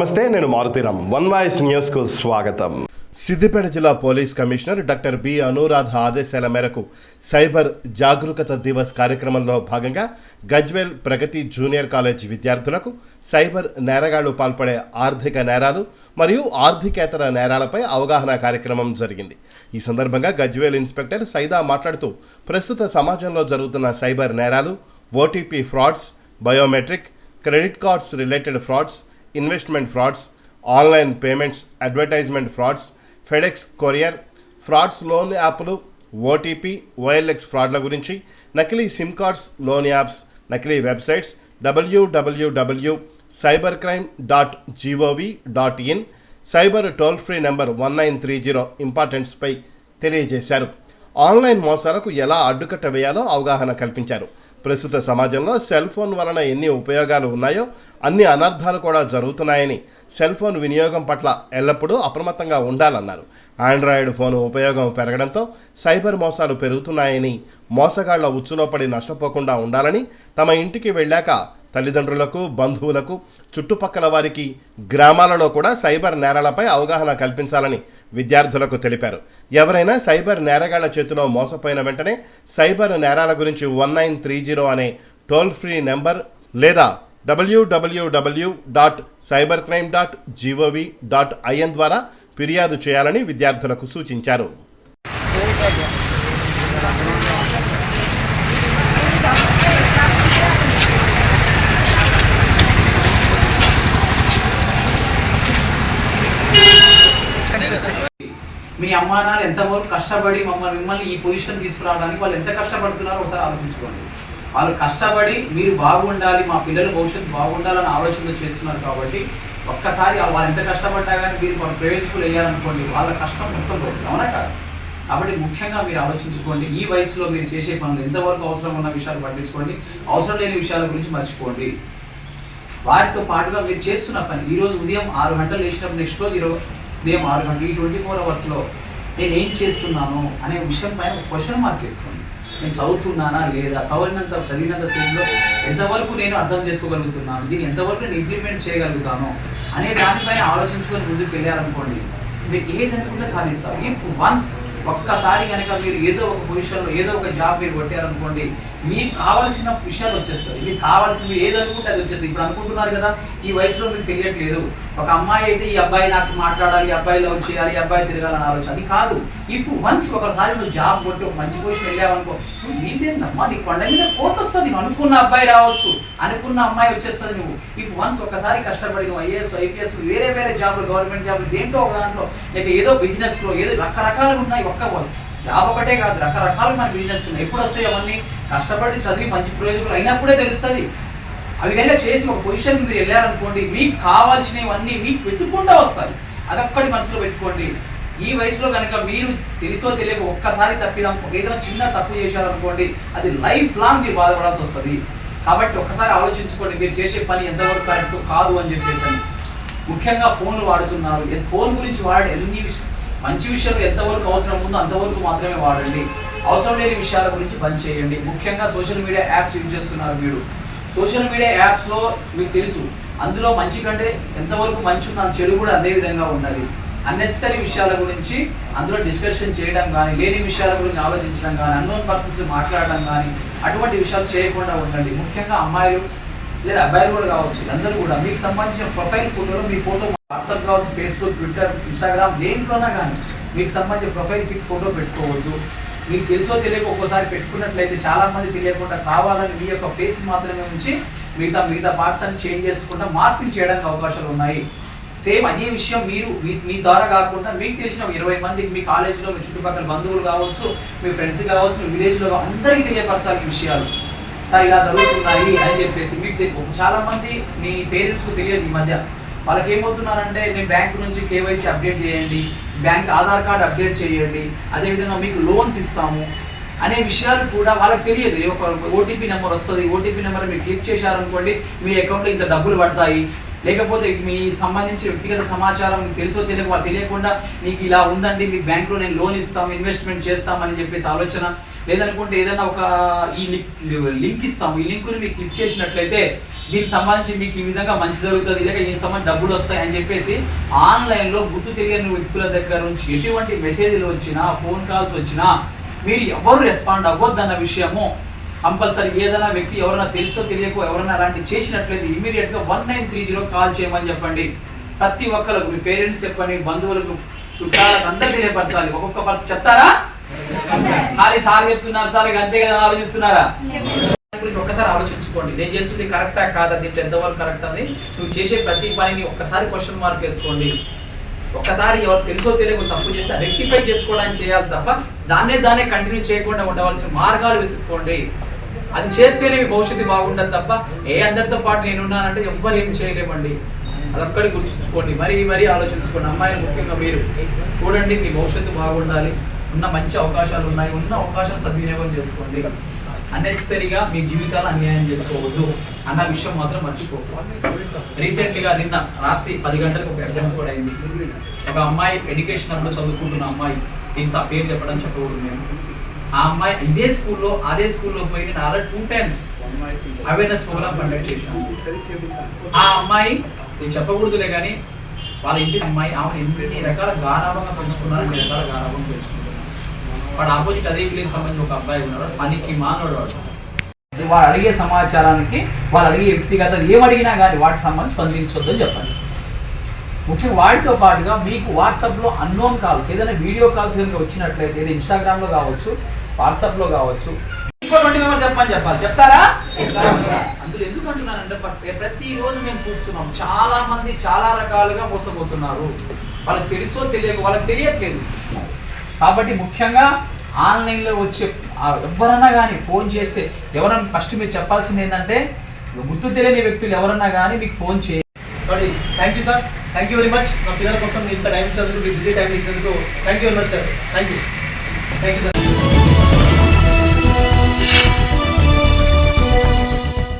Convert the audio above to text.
నమస్తే నేను Maruthi Ram one voice న్యూస్కు స్వాగతం. సిద్దిపేట జిల్లా police commissioner doctor B Anuradha ఆదేశాల మేరకు సైబర్ జాగరూకత దివస్ కార్యక్రమంలో భాగంగా గజ్వేల్ ప్రగతి జూనియర్ కాలేజ్ విద్యార్థులకు సైబర్ నేరగాళ్ళు పాల్పడే ఆర్థిక నేరాలు మరియు ఆర్థికేతర నేరాలపై అవగాహన కార్యక్రమం జరిగింది. ఈ సందర్భంగా గజ్వేల్ ఇన్స్పెక్టర్ సైదా మాట్లాడుతూ ప్రస్తుత సమాజంలో జరుగుతున్న సైబర్ నేరాలు OTP frauds biometric credit cards related frauds investment frauds online payments advertisement frauds FedEx courier frauds loan యాప్లు ఓటీపీ ఓఎల్ఎక్స్ ఫ్రాడ్ల గురించి నకిలీ సిమ్ కార్డ్స్ లోన్ యాప్స్ నకిలీ websites WWW cyber crime dot GOV dot in cyber toll free number one nine three zero ఇంపార్టెన్స్పై తెలియజేశారు. Online మోసాలకు ఎలా అడ్డుకట్ట వేయాలో అవగాహన కల్పించారు. ప్రస్తుత సమాజంలో సెల్ ఫోన్ వలన ఎన్ని ఉపయోగాలు ఉన్నాయో అన్ని అనర్థాలు కూడా జరుగుతున్నాయని సెల్ ఫోన్ వినియోగం పట్ల ఎల్లప్పుడూ అప్రమత్తంగా ఉండాలన్నారు. ఆండ్రాయిడ్ ఫోన్ ఉపయోగం పెరగడంతో సైబర్ మోసాలు పెరుగుతున్నాయని మోసగాళ్ళ ఉచ్చులో పడి నష్టపోకుండా ఉండాలని తమ ఇంటికి వెళ్ళాక తల్లిదండ్రులకు బంధువులకు చుట్టుపక్కల వారికి గ్రామాలలో కూడా సైబర్ నేరాలపై అవగాహన కల్పించాలని విద్యార్థులకు తెలిపారు. ఎవరైనా సైబర్ నేరగాళ్ళ చేతిలో మోసపోయిన వెంటనే సైబర్ నేరాల గురించి వన్ నైన్ త్రీ జీరో అనే టోల్ ఫ్రీ నెంబర్ లేదా WWW dot cyber crime dot GOV dot IN ద్వారా ఫిర్యాదు చేయాలని విద్యార్థులకు సూచించారు మీ అమ్మా నాన్న ఎంతవరకు కష్టపడి మమ్మల్ని మిమ్మల్ని ఈ పొజిషన్ తీసుకురావడానికి వాళ్ళు ఎంత కష్టపడుతున్నారో ఒకసారి ఆలోచించుకోండి. వాళ్ళు కష్టపడి మీరు బాగుండాలి మా పిల్లల భవిష్యత్తు బాగుండాలని ఆలోచనలు చేస్తున్నారు కాబట్టి ఒక్కసారి వాళ్ళు ఎంత కష్టపడ్డా కానీ మీరు మన ప్రయోజకులు వేయాలనుకోండి వాళ్ళ కష్టం మొత్తం పోతుంది. అవునా కాదు? కాబట్టి ముఖ్యంగా మీరు ఆలోచించుకోండి. ఈ వయసులో మీరు చేసే పనులు ఎంతవరకు అవసరం ఉన్న విషయాలు పట్టించుకోండి. అవసరం లేని విషయాల గురించి మర్చిపోండి. వారితో పాటుగా మీరు చేస్తున్న పని ఈరోజు ఉదయం ఆరు గంటలు వేసినప్పుడు నెక్స్ట్ రోజు ఈరోజు ఉదయం ఆరు గంటలు ఈ ట్వంటీ ఫోర్ అవర్స్లో నేను ఏం చేస్తున్నాను అనే విషయం పైన ఒక క్వశ్చన్ మార్క్ వేసుకోండి. నేను చదువుతున్నానా లేదా చదివినంత చదివినంత సేపులో ఎంతవరకు నేను అర్థం చేసుకోగలుగుతున్నాను దీన్ని ఎంతవరకు నేను ఇంప్లిమెంట్ చేయగలుగుతాను అనే దానిపైన ఆలోచించుకొని ముందుకు వెళ్ళారనుకోండి మీరు ఏదనుకుంటే సాధిస్తారు. ఇఫ్ వన్స్ ఒక్కసారి కనుక మీరు ఏదో ఒక పొజిషన్లో ఏదో ఒక జాబ్ మీరు కొట్టారనుకోండి మీకు కావాల్సిన విషయాలు వచ్చేస్తాయి. మీకు కావాల్సిన మీరు ఏది అనుకుంటే అది వచ్చేస్తుంది ఇప్పుడు అనుకుంటున్నారు కదా ఈ వయసులో మీకు తెలియట్లేదు. ఒక అమ్మాయి అయితే ఈ అబ్బాయి నాకు మాట్లాడాలి ఈ అబ్బాయి లవ్ చేయాలి ఈ అబ్బాయి తిరగాలని ఆలోచన. అది కాదు. ఇప్పుడు వన్స్ ఒకసారి నువ్వు జాబ్ కొట్టి ఒక మంచి పొజిషన్ వెళ్ళావనుకో నువ్వు నీదేందమ్మా నీ కొండ మీద కోత వస్తుంది నువ్వు అనుకున్న అబ్బాయి రావచ్చు. అనుకున్న అమ్మాయి వచ్చేస్తుంది నువ్వు. ఇప్పుడు వన్స్ ఒకసారి కష్టపడి నువ్వు ఐఏఎస్ ఐపీఎస్ వేరే వేరే జాబ్లు గవర్నమెంట్ జాబ్లు దేంట్లో ఒక దాంట్లో లేక ఏదో బిజినెస్లో ఏదో రకరకాలు ఉన్నాయి ఒక్క జాబ్ ఒకటే కాదు రకరకాలు మన బిజినెస్ ఉన్నాయి ఎప్పుడు వస్తాయి అవన్నీ? కష్టపడి చదివి మంచి ప్రయోజకులు అయినప్పుడే తెలుస్తుంది. అవి కనుక చేసి ఒక పొజిషన్కి మీరు వెళ్ళారనుకోండి మీకు కావాల్సినవన్నీ మీకు వెతుక్కుంటూ వస్తాయి. అది మనసులో పెట్టుకోండి. ఈ వయసులో కనుక మీరు తెలుసో తెలియక ఒక్కసారి తప్పిదాం ఏదైనా చిన్న తప్పు చేశారనుకోండి అది లైఫ్ లాంగ్ మీరు బాధపడాల్సి వస్తుంది. కాబట్టి ఒక్కసారి ఆలోచించుకోండి మీరు చేసే పని ఎంతవరకు కరెక్ట్ కాదు అని చెప్పేసి ముఖ్యంగా ఫోన్లు వాడుతున్నారు. ఏ- ఫోన్ గురించి వాడే ఎన్ని విషయం మంచి విషయాలు ఎంతవరకు అవసరం ఉందో అంతవరకు మాత్రమే వాడండి. అవసరం లేని విషయాల గురించి బంద్ చేయండి. ముఖ్యంగా సోషల్ మీడియా యాప్స్ యూజ్ చేస్తున్నారు మీరు సోషల్ మీడియా యాప్స్లో మీకు తెలుసు అందులో మంచి కంటే ఎంతవరకు మంచి ఉందో చెడు కూడా అదే విధంగా ఉండాలి. అన్నెసరీ విషయాల గురించి అందులో డిస్కషన్ చేయడం కానీ లేని విషయాల గురించి ఆలోచించడం కానీ అన్నోన్ పర్సన్స్ మాట్లాడడం కానీ అటువంటి విషయాలు చేయకుండా ఉండండి. ముఖ్యంగా అమ్మాయిలు లేదా అబ్బాయిలు కూడా కావచ్చు అందరూ కూడా. మీకు సంబంధించిన ప్రొఫైల్ ఫోటోలో మీ ఫోటో వాట్సాప్ కావచ్చు ఫేస్బుక్ ట్విట్టర్ ఇన్స్టాగ్రామ్ దేంట్లోనా కానీ మీకు సంబంధించిన ప్రొఫైల్ పిక్ ఫోటో పెట్టుకోవద్దు. మీకు తెలుసో తెలియక ఒక్కోసారి పెట్టుకున్నట్లయితే చాలామంది తెలియకుండా కావాలని మీ యొక్క ఫేస్ మాత్రమే ఉంచి మిగతా మిగతా పార్ట్స్ అని చేంజ్ చేసుకుంటా మార్పింగ్ చేయడానికి అవకాశాలు ఉన్నాయి. సేమ్ అదే విషయం మీరు మీ మీ ద్వారా కాకుండా మీకు తెలిసిన ఇరవై మందికి మీ కాలేజీలో మీ చుట్టుపక్కల బంధువులు కావచ్చు మీ ఫ్రెండ్స్ కావచ్చు మీ విలేజ్లో అందరికీ తెలియపరచాలి ఈ విషయాలు. సార్ ఇలా జరుగుతున్నాయి అని చెప్పేసి మీకు చాలా మంది మీ పేరెంట్స్కు తెలియదు ఈ మధ్య. వాళ్ళకి ఏమవుతున్నారంటే నేను బ్యాంక్ నుంచి కేవైసీ అప్డేట్ చేయండి బ్యాంక్ ఆధార్ కార్డ్ అప్డేట్ చేయండి అదేవిధంగా మీకు లోన్స్ ఇస్తాము అనే విషయాలు కూడా వాళ్ళకి తెలియదు. ఒక ఓటీపీ నెంబర్ వస్తుంది ఓటీపీ నెంబర్ మీరు క్లిక్ చేశారనుకోండి మీ అకౌంట్లో ఇంత డబ్బులు పడతాయి. లేకపోతే మీ సంబంధించిన వ్యక్తిగత సమాచారం తెలుసో తెలియక వాళ్ళు తెలియకుండా మీకు ఇలా ఉందండి మీ బ్యాంకులో నేను లోన్ ఇస్తాం ఇన్వెస్ట్మెంట్ చేస్తామని చెప్పేసి ఆలోచన లేదనుకుంటే ఏదైనా ఒక ఈ లింక్ లింక్ ఇస్తాం ఈ లింక్ని మీకు క్లిక్ చేసినట్లయితే దీనికి సంబంధించి మీకు ఈ విధంగా మంచి జరుగుతుంది. లేక దీనికి సంబంధించి డబ్బులు వస్తాయి అని చెప్పేసి ఆన్లైన్లో గుర్తు తెలియని వ్యక్తుల దగ్గర నుంచి ఎటువంటి మెసేజ్లు వచ్చినా ఫోన్ కాల్స్ వచ్చినా మీరు ఎవరు రెస్పాండ్ అవ్వద్దన్న విషయము కంపల్సరీ. ఏదైనా వ్యక్తి ఎవరైనా తెలుసో తెలియకో ఎవరైనా అలాంటి చేసినట్లయితే ఇమీడియట్గా one nine three zero call చేయమని చెప్పండి. ప్రతి ఒక్కరికి మీ పేరెంట్స్ చెప్పండి బంధువులకు చుట్టాలకు అందరు తెలియపరచాలి. ఒక్కొక్క పర్సన్ చెప్తారా? ఖాళీ సార్ చెప్తున్నారు సార్ ఇక అంతే కదా ఆలోచిస్తున్నారా? గురించి ఒక్కసారి ఆలోచించుకోండి. నేను చేస్తుంది కరెక్టా కాదా? దీంట్లో ఎంతవరకు కరెక్ట్ అని? నువ్వు చేసే ప్రతి పనిని ఒక్కసారి క్వశ్చన్ మార్క్ వేసుకోండి. ఒక్కసారి ఎవరు తెలుసో తెలియక తప్పు చేస్తే రెక్టిఫై చేసుకోవడానికి చేయాలి తప్ప దాన్నే దాన్నే కంటిన్యూ చేయకుండా ఉండవలసిన మార్గాలు వెతుక్కోండి. అది చేస్తేనే మీ భవిష్యత్తు బాగుంటుంది తప్ప ఏ అందరితో పాటు నేను ఉన్నానంటే ఎవ్వరు ఏం చేయలేమండి. అదొక్కడి గుర్తుంచుకోండి. మరీ మరీ ఆలోచించుకోండి. అమ్మాయిలు ముఖ్యంగా మీరు చూడండి మీ భవిష్యత్తు బాగుండాలి. ఉన్న మంచి అవకాశాలు ఉన్నాయి ఉన్న అవకాశాలు సద్వినియోగం చేసుకోండి. అన్నెసరీగా మీ జీవితాలు అన్యాయం చేసుకోవద్దు అన్న విషయం మాత్రం మర్చిపోకూడదు రీసెంట్గా నిన్న రాత్రి పది గంటలకు ఒక ఎవిడెన్స్ కూడా అయింది. ఒక అమ్మాయి ఎడ్యుకేషన్ అప్పుడు చదువుకుంటున్న అమ్మాయి దీనికి ఆ పేరు చెప్పడం చెప్పకూడదు నేను. ఆ అమ్మాయి ఇదే స్కూల్లో అదే స్కూల్లో పోయి నేను already two times awareness program conduct చేశాను. ఆ అమ్మాయి నేను చెప్పకూడదులే కానీ వాళ్ళ ఇంటి అమ్మాయి ఆమె ఎన్ని రకాల గారాభంగా పెంచుకున్నారు అన్ని రకాల గారాభంగా పెంచుకున్నారు. వాడు ఆపోజిట్ అదే విలేజ్ సంబంధించిన ఒక అబ్బాయి ఉన్నాడు పనికి మానవుడు వాడు. వాడు అడిగే సమాచారానికి వాళ్ళు అడిగే వ్యక్తిగత ఏం అడిగినా కానీ వాటికి సంబంధించి స్పందించొద్దని చెప్పండి. ముఖ్యంగా వాటితో పాటుగా మీకు వాట్సాప్లో అన్నోన్ కాల్స్ ఏదైనా వీడియో కాల్స్ కనుక వచ్చినట్లయితే ఇది ఇన్స్టాగ్రామ్లో కావచ్చు వాట్సాప్లో కావచ్చు ఇంకో ట్వంటీ మెంబర్స్ చెప్పమని చెప్పాలి. చెప్తారా? అందులో ఎందుకు అంటున్నానంటే ప్రతిరోజు మేము చూస్తున్నాం చాలా మంది చాలా రకాలుగా మోసపోతున్నారు. వాళ్ళకి తెలుసో తెలియక వాళ్ళకి తెలియట్లేదు. కాబట్టి ముఖ్యంగా ఆన్లైన్లో వచ్చే ఎవరన్నా కానీ ఫోన్ చేస్తే ఎవరన్నా ఫస్ట్ మీరు చెప్పాల్సింది ఏంటంటే గుర్తు తెలియని వ్యక్తులు ఎవరన్నా కానీ మీకు ఫోన్ చేయ thank you sir thank you very much మా పిల్లల కోసం ఇంత టైం ఇచ్చినందుకు మీ బిజీ టైం ఇచ్చినందుకు thank you very much sir thank you thank you sir